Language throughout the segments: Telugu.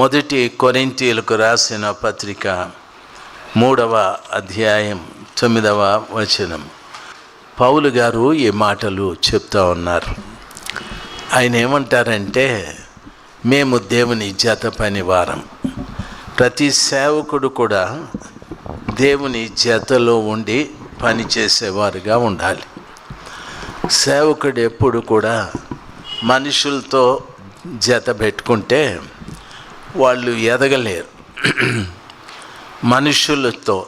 మొదటి కొరింతీలకు రాసిన పత్రిక మూడవ అధ్యాయం తొమ్మిదవ వచనం. పౌలు గారు ఈ మాటలు చెప్తా ఉన్నారు. ఆయన ఏమంటారంటే మేము దేవుని జత పని వారం ప్రతి సేవకుడు కూడా దేవుని జతలో ఉండి పని చేసేవారుగా ఉండాలి. సేవకుడు ఎప్పుడు కూడా మనుషులతో జత పెట్టుకుంటే వాళ్ళు ఎదగలేరు. మనుషులతో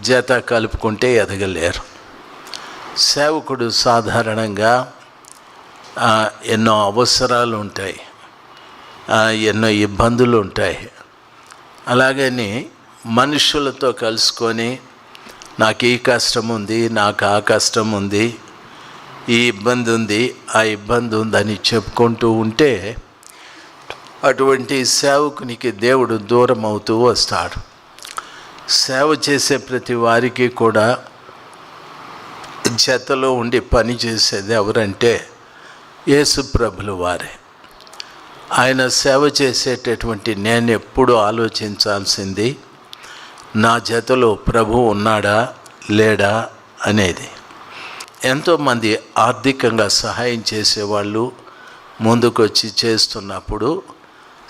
జత కలుపుకుంటే ఎదగలేరు. సేవకుడు సాధారణంగా ఎన్నో అవసరాలు ఉంటాయి. ఎన్నో ఇబ్బందులు ఉంటాయి. అలాగని మనుషులతో కలుసుకొని నాకు ఈ కష్టం ఉంది నాకు ఆ కష్టం ఉంది ఈ ఇబ్బంది ఉంది ఆ ఇబ్బంది ఉందని చెప్పుకుంటూ ఉంటే అటువంటి సేవకునికి దేవుడు దూరం అవుతూ వస్తాడు. సేవ చేసే ప్రతి వారికి కూడా జతలో ఉండి పని చేసేది ఎవరంటే యేసుప్రభులు వారే. ఆయన సేవ చేసేటటువంటి నేను ఎప్పుడు ఆలోచించాల్సింది నా జతలో ప్రభు ఉన్నాడా లేడా అనేది. ఎంతోమంది ఆర్థికంగా సహాయం చేసేవాళ్ళు ముందుకొచ్చి చేస్తున్నప్పుడు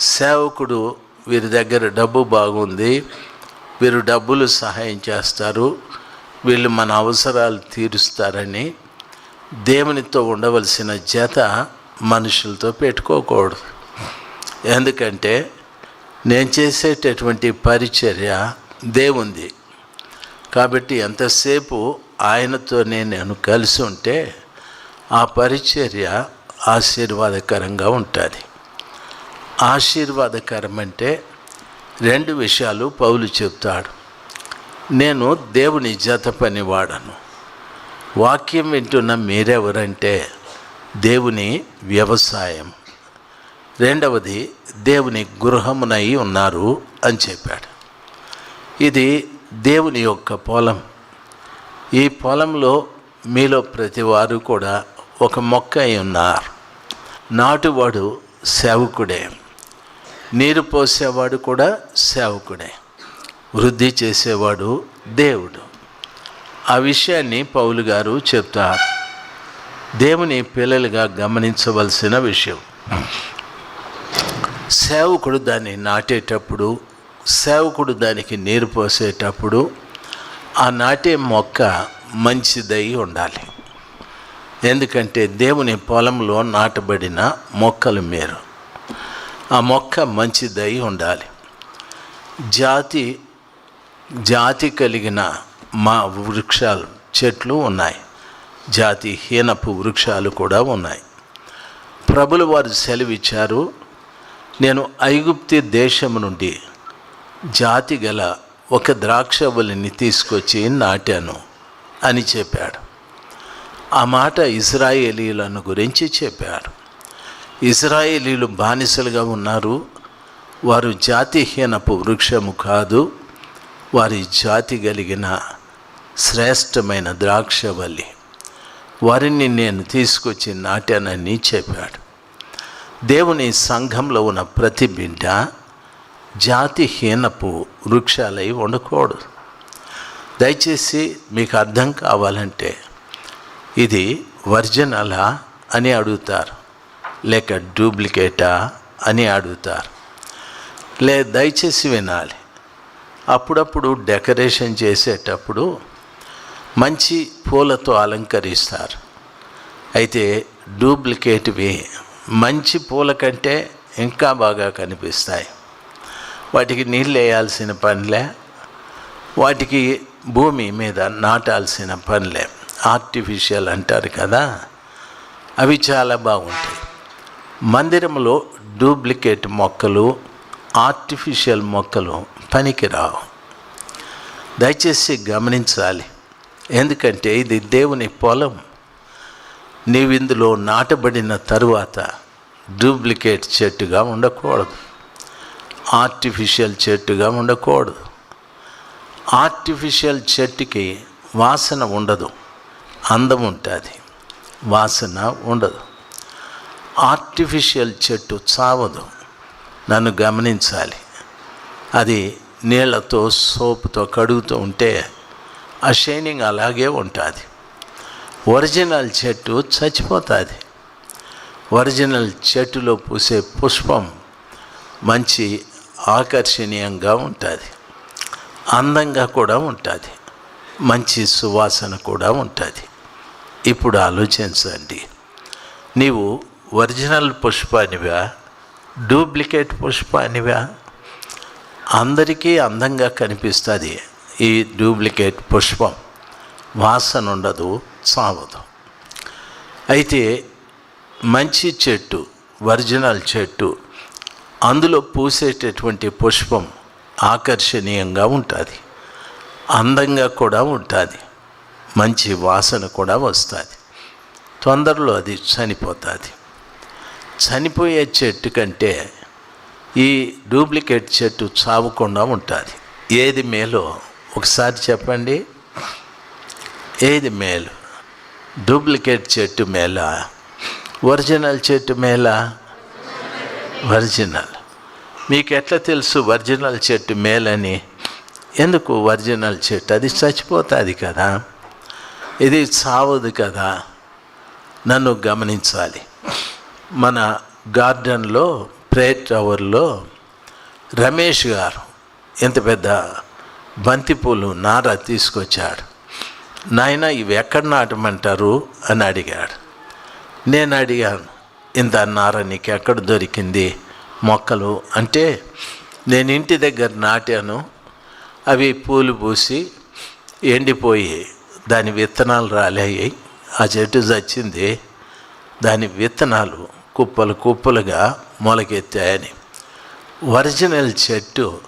సేవకుడు వీరి దగ్గర డబ్బు బాగుంది వీరు డబ్బులు సహాయం చేస్తారు వీళ్ళు మన అవసరాలు తీరుస్తారని దేవునితో ఉండవలసిన జత మనుషులతో పెట్టుకోకూడదు. ఎందుకంటే నేను చేసేటటువంటి పరిచర్య దేవుంది. కాబట్టి ఎంతసేపు ఆయనతోనే నేను కలిసి ఉంటే ఆ పరిచర్య ఆశీర్వాదకరంగా ఉంటుంది. ఆశీర్వాదకరం అంటే రెండు విషయాలు పౌలు చెప్తాడు. నేను దేవుని జత పనివాడను. వాక్యం వింటున్న మీరెవరంటే దేవుని వ్యవసాయం. రెండవది దేవుని గృహమునై ఉన్నారు అని చెప్పాడు. ఇది దేవుని యొక్క పొలం. ఈ పొలంలో మీలో ప్రతి వారు కూడా ఒక మొక్క అయి ఉన్నారు. నాటువాడు సేవకుడే. నీరు పోసేవాడు కూడా సేవకుడే. వృద్ధి చేసేవాడు దేవుడు. ఆ విషయాన్ని పౌలు గారు చెప్తారు. దేవుని పిల్లలుగా గమనించవలసిన విషయం. సేవకుడు దాన్ని నాటేటప్పుడు సేవకుడు దానికి నీరు పోసేటప్పుడు ఆ నాటే మొక్క మంచిదై ఉండాలి. ఎందుకంటే దేవుని పొలంలో నాటబడిన మొక్కలు మీరు. ఆ మొక్క మంచిదై ఉండాలి. జాతి జాతి కలిగిన మా వృక్షాలు చెట్లు ఉన్నాయి. జాతి హీనపు వృక్షాలు కూడా ఉన్నాయి. ప్రభులు వారు సెలవిచ్చారు నేను ఐగుప్తి దేశం నుండి జాతి గల ఒక ద్రాక్షవల్లిని తీసుకొచ్చి నాటాను అని చెప్పాడు. ఆ మాట ఇజ్రాయేలీలను గురించి చెప్పాడు ఇజ్రాయేలీలు బానిసలుగా ఉన్నారు. వారు జాతిహీనపు వృక్షము కాదు. వారి జాతి కలిగిన శ్రేష్టమైన ద్రాక్షవల్లి. వారిని నేను తీసుకొచ్చి నాటానని చెప్పాడు. దేవుని సంఘంలో ఉన్న ప్రతి బిడ్డ జాతిహీనపు వృక్షాలై ఉండకూడదు దయచేసి మీకు అర్థం కావాలంటే ఇది వర్జనలా అని అడుగుతారు. లేక డూప్లికేటా అని అడుగుతారు. లే దయచేసి వినాలి. అప్పుడప్పుడు డెకరేషన్ చేసేటప్పుడు మంచి పూలతో అలంకరిస్తారు. అయితే డూప్లికేట్వి మంచి పూల కంటే ఇంకా బాగా కనిపిస్తాయి. వాటికి నీళ్ళు వేయాల్సిన పనిలే. వాటికి భూమి మీద నాటాల్సిన పనిలే. ఆర్టిఫిషియల్ అంటారు కదా అవి చాలా బాగుంటాయి. మందిరంలో డూప్లికేట్ మొక్కలు ఆర్టిఫిషియల్ మొక్కలు పనికిరావు. దయచేసి గమనించాలి. ఎందుకంటే ఇది దేవుని పొలం. నీవు ఇందులో నాటబడిన తరువాత డూప్లికేట్ చెట్టుగా ఉండకూడదు. ఆర్టిఫిషియల్ చెట్టుగా ఉండకూడదు. ఆర్టిఫిషియల్ చెట్టుకి వాసన ఉండదు. అందం ఉంటుంది. వాసన ఉండదు. ఆర్టిఫిషియల్ చెట్టు చావదు. నన్ను గమనించాలి. అది నీళ్ళతో సోపుతో కడుగుతూ ఉంటే ఆ షైనింగ్ అలాగే ఉంటుంది. ఒరిజినల్ చెట్టు చచ్చిపోతుంది. ఒరిజినల్ చెట్టులో పూసే పుష్పం మంచి ఆకర్షణీయంగా ఉంటుంది. అందంగా కూడా ఉంటుంది. మంచి సువాసన కూడా ఉంటుంది. ఇప్పుడు ఆలోచించండి. నీవు ఒరిజినల్ పుష్పానివా డూప్లికేట్ పుష్పానివా అందరికీ అందంగా కనిపిస్తుంది ఈ డూప్లికేట్ పుష్పం. వాసన ఉండదు సావదు అయితే మంచి చెట్టు ఒరిజినల్ చెట్టు అందులో పూసేటటువంటి పుష్పం ఆకర్షణీయంగా ఉంటుంది. అందంగా కూడా ఉంటుంది. మంచి వాసన కూడా వస్తుంది. తొందరలో అది చనిపోతుంది. చనిపోయే చెట్టు కంటే ఈ డూప్లికేట్ చెట్టు చావకుండా ఉంటుంది ఏది మేలో ఒకసారి చెప్పండి. ఏది మేలు? డూప్లికేట్ చెట్టు మేళ ఒరిజినల్ చెట్టు మేళ ఒరిజినల్. మీకు ఎట్లా తెలుసు ఒరిజినల్ చెట్టు మేలని? ఎందుకు ఒరిజినల్ చెట్టు? అది చచ్చిపోతుంది కదా. ఇది చావదు కదా. నన్ను గమనించాలి. మన గార్డెన్లో ప్రేయర్ టవర్లో రమేష్ గారు ఎంత పెద్ద బంతిపూలు నార తీసుకొచ్చాడు. నాయన ఇవి ఎక్కడ నాటమంటారు అని అడిగాడు. నేను అడిగాను ఇంత నార నీకు ఎక్కడ దొరికింది మొక్కలు? అంటే నేను ఇంటి దగ్గర నాటాను అవి పూలు పూసి ఎండిపోయి దాని విత్తనాలు రాలేయి ఆ చెట్టు చచ్చింది. దాని విత్తనాలు కుప్పలు కుప్పలుగా మొలకెత్తాయని. ఒరిజినల్ చెట్టు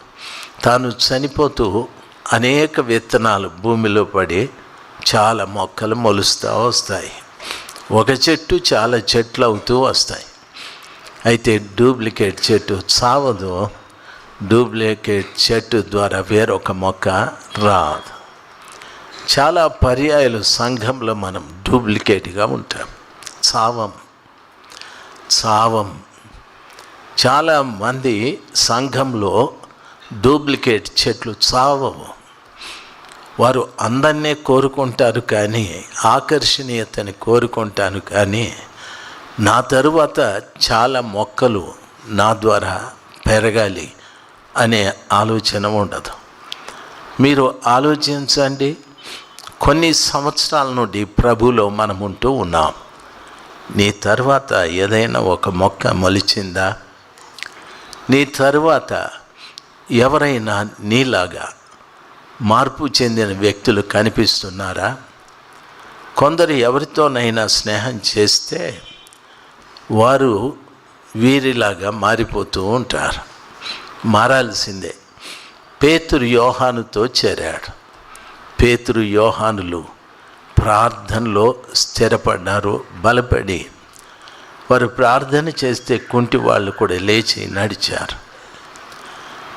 తాను చనిపోతూ అనేక విత్తనాలు భూమిలో పడి చాలా మొక్కలు మొలుస్తూ వస్తాయి. ఒక చెట్టు చాలా చెట్లు అవుతూ వస్తాయి. అయితే డూప్లికేట్ చెట్టు చావదు. డూప్లికేట్ చెట్టు ద్వారా వేరొక మొక్క రాదు. చాలా పర్యాయాలు సంఘంలో మనం డూప్లికేట్గా ఉంటాం. చావం. సావం. చాలా మంది సంఘంలో డూప్లికేట్ చెట్లు చావవు వారు అందరినీ కోరుకుంటారు కానీ ఆకర్షణీయతని కోరుకుంటాను కానీ నా తరువాత చాలా మొక్కలు నా ద్వారా పెరగాలి అనే ఆలోచన ఉండదు. మీరు ఆలోచించండి. కొన్ని సంవత్సరాల నుండి ప్రభులో మనం ఉంటూ ఉన్నాం. నీ తర్వాత ఏదైనా ఒక మొక్క మొలిచిందా? నీ తరువాత ఎవరైనా నీలాగా మార్పు చెందిన వ్యక్తులు కనిపిస్తున్నారా? కొందరు ఎవరితోనైనా స్నేహం చేస్తే వారు వీరిలాగా మారిపోతూ ఉంటారు. మారాల్సిందే. పేతురు యోహానుతో చేరాడు. పేతురు యోహానులు ప్రార్థనలో స్థిరపడ్డారు బలపడి. వారు ప్రార్థన చేస్తే కుంటి వాళ్ళు కూడా లేచి నడిచారు.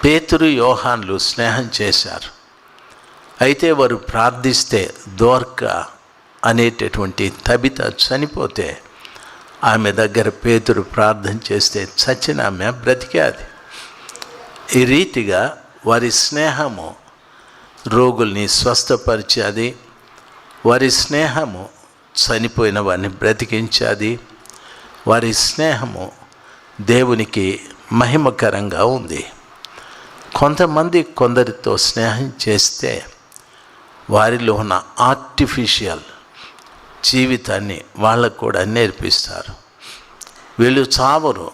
పేతురు యోహాన్లు స్నేహం చేశారు. అయితే వారు ప్రార్థిస్తే దోర్క అనేటటువంటి తబిత చనిపోతే ఆమె దగ్గర పేతురు ప్రార్థన చేస్తే చచ్చిన ఆమె బ్రతికాది. ఈ రీతిగా వారి స్నేహము రోగుల్ని స్వస్థపరిచేది వారి స్నేహము చనిపోయిన వారిని బ్రతికించాది. వారి స్నేహము దేవునికి మహిమకరంగా ఉంది. కొంతమంది కొందరితో స్నేహం చేస్తే వారిలో ఉన్న ఆర్టిఫిషియల్ జీవితాన్ని వాళ్ళకు కూడా నేర్పిస్తారు. వీళ్ళు చావరు.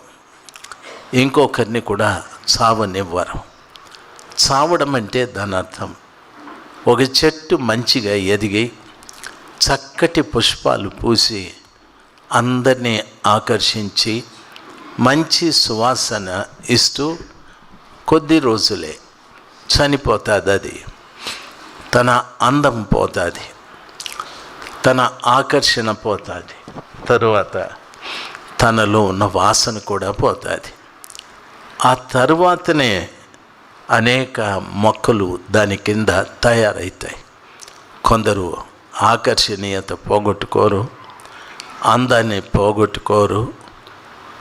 ఇంకొకరిని కూడా చావనివ్వరు. చావడం అంటే దాని అర్థం ఒక చెట్టు మంచిగా ఎదిగి చక్కటి పుష్పాలు పూసి అందరినీ ఆకర్షించి మంచి సువాసన ఇస్తూ కొద్ది రోజులే చనిపోతుంది అది. తన అందం పోతుంది. తన ఆకర్షణ పోతుంది. తరువాత తనలో ఉన్న వాసన కూడా పోతుంది. ఆ తరువాతనే అనేక మొక్కలు దాని కింద తయారవుతాయి కొందరు ఆకర్షణీయత పోగొట్టుకోరు అందాన్ని పోగొట్టుకోరు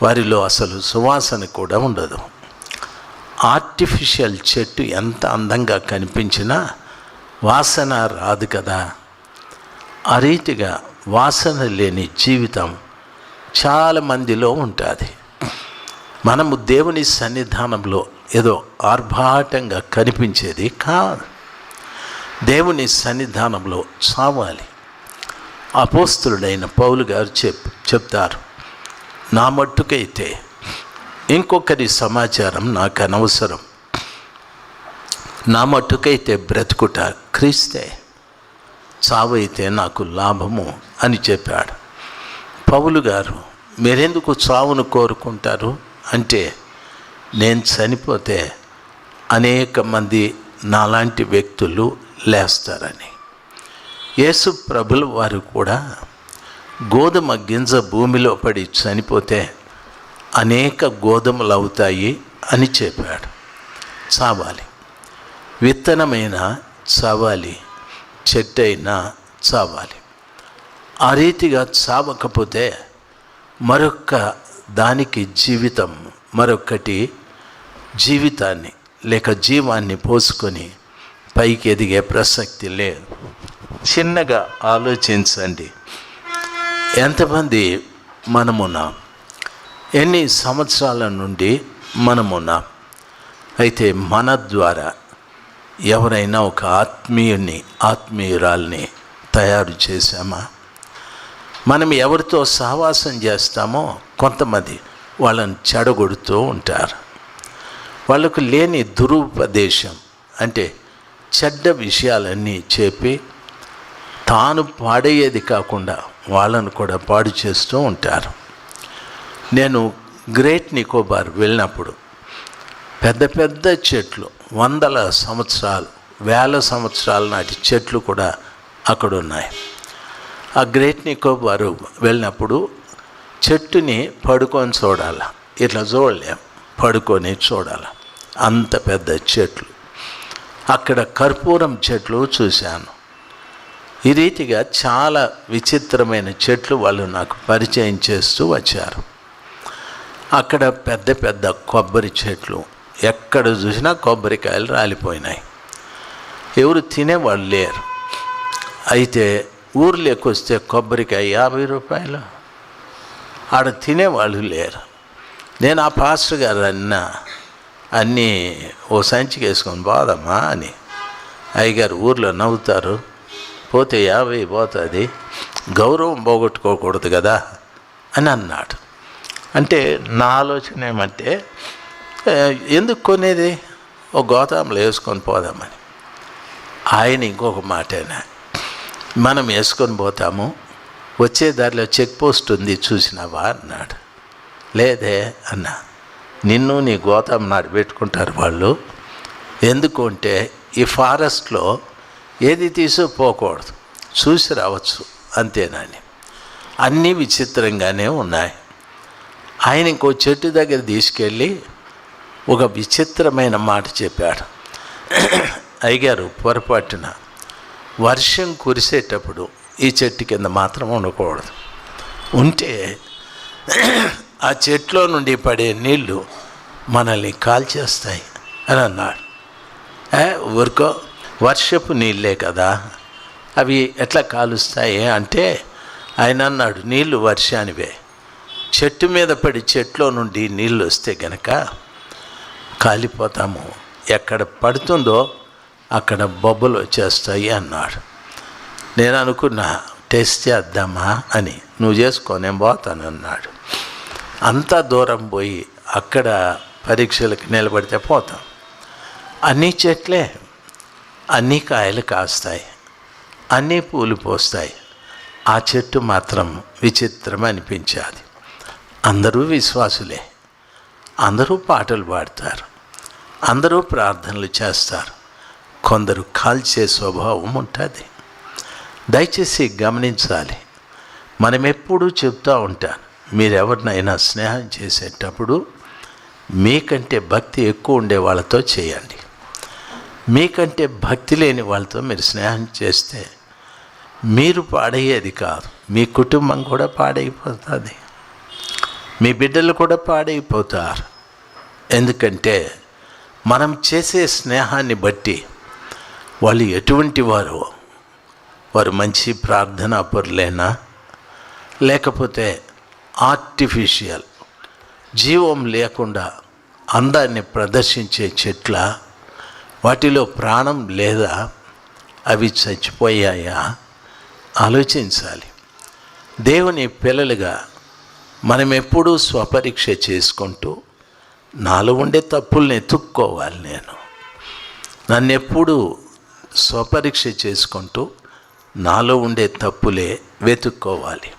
వారిలో అసలు సువాసన కూడా ఉండదు. ఆర్టిఫిషియల్ చెట్టు ఎంత అందంగా కనిపించినా వాసన రాదు కదా. ఆ రీతిగా వాసన లేని జీవితం చాలా మందిలో ఉంటుంది. మనము దేవుని సన్నిధానంలో ఏదో ఆర్భాటంగా కనిపించేది కాదు. దేవుని సన్నిధానంలో చావాలి అపోస్తులుడైన పౌలు గారు చెప్ చెప్తారు నా మట్టుకైతే ఇంకొకరి సమాచారం నాకు అనవసరం నా మట్టుకైతే బ్రతుకుట క్రీస్తే చావైతే నాకు లాభము అని చెప్పాడు. పౌలు గారు మీరెందుకు చావును కోరుకుంటారు? అంటే నేను చనిపోతే అనేక మంది నాలాంటి వ్యక్తులు లేస్తారని. యేసు ప్రభుల వారు కూడా గోధుమ గింజ భూమిలో పడి చనిపోతే అనేక గోధుమలు అవుతాయి అని చెప్పాడు. చావాలి. విత్తనమైన చావాలి. చెట్టైనా చావాలి. ఆ రీతిగా చావకపోతే మరొక దానికి జీవితం మరొకటి జీవితాన్ని లేక జీవాన్ని పోసుకొని పైకి ఎదిగే ప్రసక్తి లేదు. చిన్నగా ఆలోచించండి. ఎంతమంది మనమున్నాం? ఎన్ని సంవత్సరాల నుండి మనమున్నాం? అయితే మన ద్వారా ఎవరైనా ఒక ఆత్మీయుని ఆత్మీయురాల్ని తయారు చేశామా? మనం ఎవరితో సహవాసం చేస్తామో కొంతమంది వాళ్ళని చెడగొడుతూ ఉంటారు. వాళ్ళకు లేని దురుపదేశం అంటే చెడ్డ విషయాలన్నీ చెప్పి తాను పాడయ్యేది కాకుండా వాళ్ళను కూడా పాడు చేస్తూ ఉంటారు. నేను గ్రేట్ నికోబార్ వెళ్ళినప్పుడు పెద్ద పెద్ద చెట్లు వందల సంవత్సరాలు వేల సంవత్సరాల నాటి చెట్లు కూడా అక్కడ ఉన్నాయి. ఆ గ్రేట్ నికోబారు వెళ్ళినప్పుడు చెట్టుని పడుకొని చూడాలి. ఇట్లా చూడలేం పడుకొని చూడాలి. అంత పెద్ద చెట్లు. అక్కడ కర్పూరం చెట్లు చూశాను. ఈ రీతిగా చాలా విచిత్రమైన చెట్లు వాళ్ళు నాకు పరిచయం చేస్తూ వచ్చారు. అక్కడ పెద్ద పెద్ద కొబ్బరి చెట్లు ఎక్కడ చూసినా కొబ్బరికాయలు రాలిపోయినాయి. ఎవరు తినేవాళ్ళు లేరు. అయితే ఊర్లోకి వస్తే కొబ్బరికాయ యాభై రూపాయలు. ఆడ తినేవాళ్ళు లేరు. నేను ఆ పాస్టర్ గారు అన్నా అన్నీ ఓ సంచికి వేసుకొని పోదమ్మా అని. అయ్యగారు ఊర్లో నవ్వుతారు. పోతే యాభై పోతుంది. గౌరవం పోగొట్టుకోకూడదు కదా అని అన్నాడు. అంటే నా ఆలోచన ఏమంటే ఎందుకు కొనేది? ఓ గోదాంలో వేసుకొని పోదామని. ఆయన ఇంకొక మాటైనా మనం వేసుకొని పోతాము. వచ్చే దారిలో చెక్ పోస్ట్ ఉంది చూసినావా? అన్నాడు. లేదే అన్నా. నిన్ను నీ గోతాం నాడు పెట్టుకుంటారు వాళ్ళు. ఎందుకు అంటే ఈ ఫారెస్ట్లో ఏది తీసుకుపోకూడదు చూసి రావచ్చు. అంతేనాని. అన్నీ విచిత్రంగానే ఉన్నాయి. ఆయన ఇంకో చెట్టు దగ్గర తీసుకెళ్ళి ఒక విచిత్రమైన మాట చెప్పాడు. అయ్యగారు పొరపాటున వర్షం కురిసేటప్పుడు ఈ చెట్టు కింద మాత్రం ఉండకూడదు. ఉంటే ఆ చెట్లో నుండి పడే నీళ్ళు మనల్ని కాల్చేస్తాయి అని అన్నాడు. ఏ, ఊరుకో వర్షపు నీళ్ళే కదా అవి ఎట్లా కాలుస్తాయి అంటే ఆయన అన్నాడు నీళ్ళు వర్షానివే. చెట్టు మీద పడి చెట్లో నుండి నీళ్ళు వస్తే గనక కాలిపోతాము. ఎక్కడ పడుతుందో అక్కడ బొబ్బలు వచ్చేస్తాయి అన్నాడు. నేను అనుకున్నా టెస్ట్ చేద్దామా అని. నువ్వు చేసుకో నేను పోతాను అన్నాడు. అంత దూరం పోయి అక్కడ పరీక్షలకు నిలబడితే పోతాం. అన్ని చెట్లే అన్ని కాయలు కాస్తాయి అన్నీ పూలు పోస్తాయి. ఆ చెట్టు మాత్రం విచిత్రం అనిపించాది. అందరూ విశ్వాసులే. అందరూ పాటలు పాడతారు. అందరూ ప్రార్థనలు చేస్తారు. కొందరు కాల్చే స్వభావం ఉంటుంది. దయచేసి గమనించాలి. మనం ఎప్పుడూ చెప్తూ ఉంటాను. మీరెవరినైనా స్నేహం చేసేటప్పుడు మీకంటే భక్తి ఎక్కువ ఉండే వాళ్ళతో చేయండి. మీకంటే భక్తి లేని వాళ్ళతో మీరు స్నేహం చేస్తే మీరు పాడయ్యేది కాదు. మీ కుటుంబం కూడా పాడైపోతుంది. మీ బిడ్డలు కూడా పాడైపోతారు. ఎందుకంటే మనం చేసే స్నేహాన్ని బట్టి వాళ్ళు ఎటువంటి వారు వారు మంచి ప్రార్థనా పరులేనా లేకపోతే ఆర్టిఫిషియల్. జీవం లేకుండా అందాన్ని ప్రదర్శించే చెట్ల వాటిలో ప్రాణం లేదా అవి చచ్చిపోయాయా? ఆలోచించాలి. దేవుని పిల్లలుగా మనం ఎప్పుడూ స్వపరీక్ష చేసుకుంటూ నాలో ఉండే తప్పుల్ని ఎత్తుక్కోవాలి నేను. నన్ను ఎప్పుడూ స్వపరీక్ష చేసుకుంటూ నాలో ఉండే తప్పులే వెతుక్కోవాలి.